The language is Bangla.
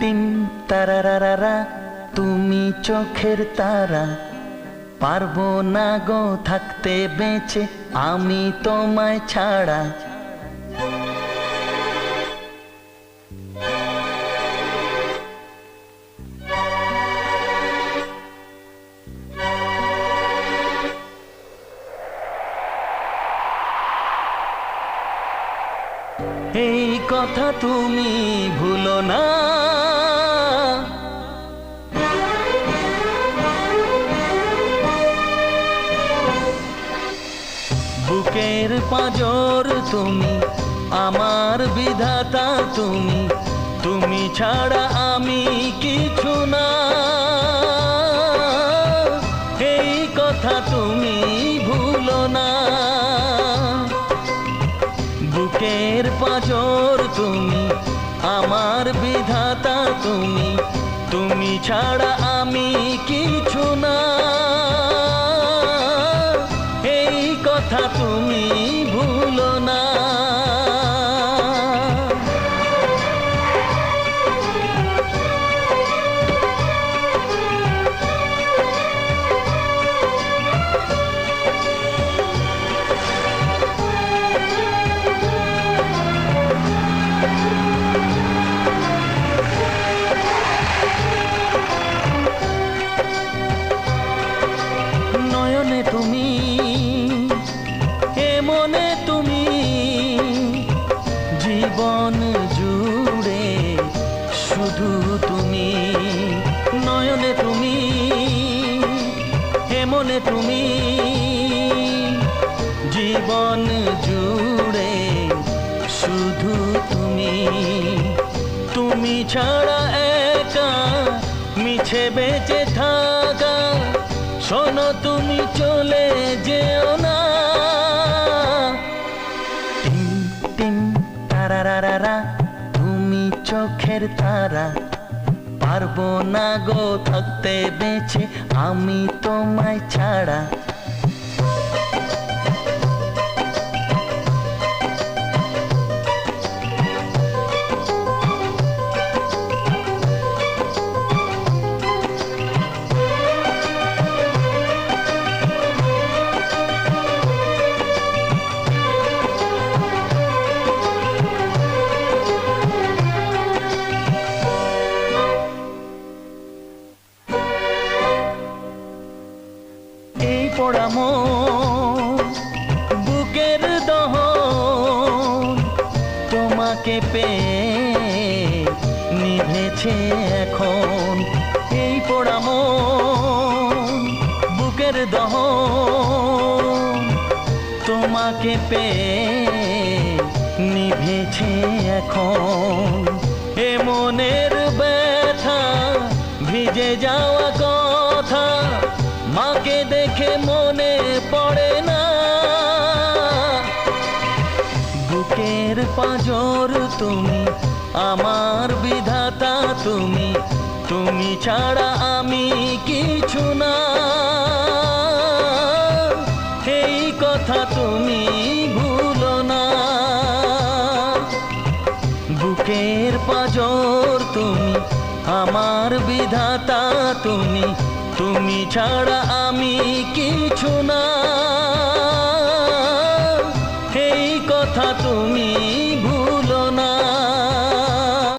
টিম তারারারা তুমি চোখের তারা। পারব না গো থাকতে বেঁচে, আমি তোমায় ছাড়া। এই কথা তুমি ভুলো বুকের পাঁজর তুমি, আমার বিধাতা তুমি তুমি ছাড়া আমি কিছু না। এই কথা তুমি ভুলো না। বুকের পাঁজর তুমি, আমার বিধাতা তুমি তুমি ছাড়া আমি কিছু না। কথা তুমি জীবন জুড়ে শুধু তুমি। তুমি ছাড়া একা মিছে বেঁচে থাকা। শোনো তুমি চলে যেও না। টিম টিম তারারারা তুমি চোখের তারা। পারব না গো থাকতে বেঁচে, আমি তোমায় ছাড়া। পড়াম বুকের দহ তোমাকে পেয়ে নিভেছে এখন। এই পড়াম বুকের দহ তোমাকে পেয়ে নিভেছে এখন। এ ব্যথা ভিজে যাওয়া পাঁজর তুমি, আমার বিধাতা তুমি তুমি ছাড়া আমি কিছু না। এই কথা তুমি ভুলো না। বুকের পাঁজর তুমি, আমার বিধাতা তুমি তুমি ছাড়া আমি কিছু না।